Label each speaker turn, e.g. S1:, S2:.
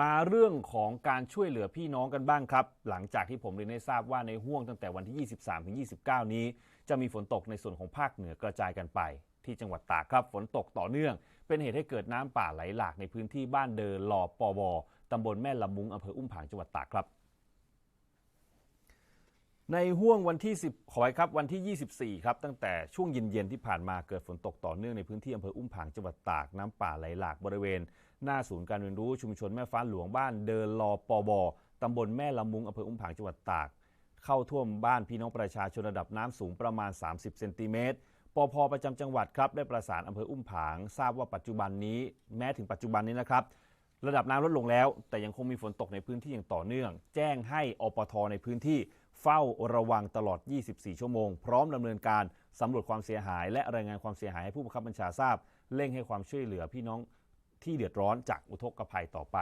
S1: มาเรื่องของการช่วยเหลือพี่น้องกันบ้างครับ หลังจากที่ผมเรียนได้ทราบว่าในห่วงตั้งแต่วันที่ 23 ถึง 29 นี้ จะมีฝนตกในส่วนของภาคเหนือกระจายกันไป ที่จังหวัดตากครับฝนตกต่อเนื่อง เป็นเหตุให้เกิดน้ำป่าไหลหลากในพื้นที่บ้านเดินหลอปอวตำบลแม่ละมุงอำเภออุ้มผางจังหวัดตากครับ ในห่วงวันที่ 10ขอไว้ครับวันที่ 24 ครับ ตั้งแต่ช่วงเย็นๆที่ผ่านมาเกิดฝนตกต่อเนื่องในพื้นที่อำเภออุ้มผางจังหวัดตากน้ำป่าไหลหลากบริเวณ หน้าศูนย์การเรียนรู้ชุมชนแม่ฟ้าหลวงบ้านเดินรอปอบตำบลแม่ละมุงอำเภออุ้มผางจังหวัดตาก เข้าท่วมบ้านพี่น้องประชาชนระดับน้ำสูงประมาณ 30เซนติเมตรปพประจำจังหวัดครับได้ประสานอำเภออุ้มผางทราบว่าปัจจุบันนี้แม้ถึงปัจจุบันนี้นะครับระดับน้ำลดลงแล้ว แต่ยังคงมีฝนตกในพื้นที่อย่างต่อเนื่อง แจ้งให้อปทในพื้นที่ เฝ้าระวังตลอด 24 ชั่วโมง พร้อมดำเนินการสำรวจความเสียหาย และรายงานความเสียหายให้ผู้บังคับบัญชาทราบ เร่งให้ความช่วยเหลือพี่น้องที่เดือดร้อนจากอุทกภัยต่อไป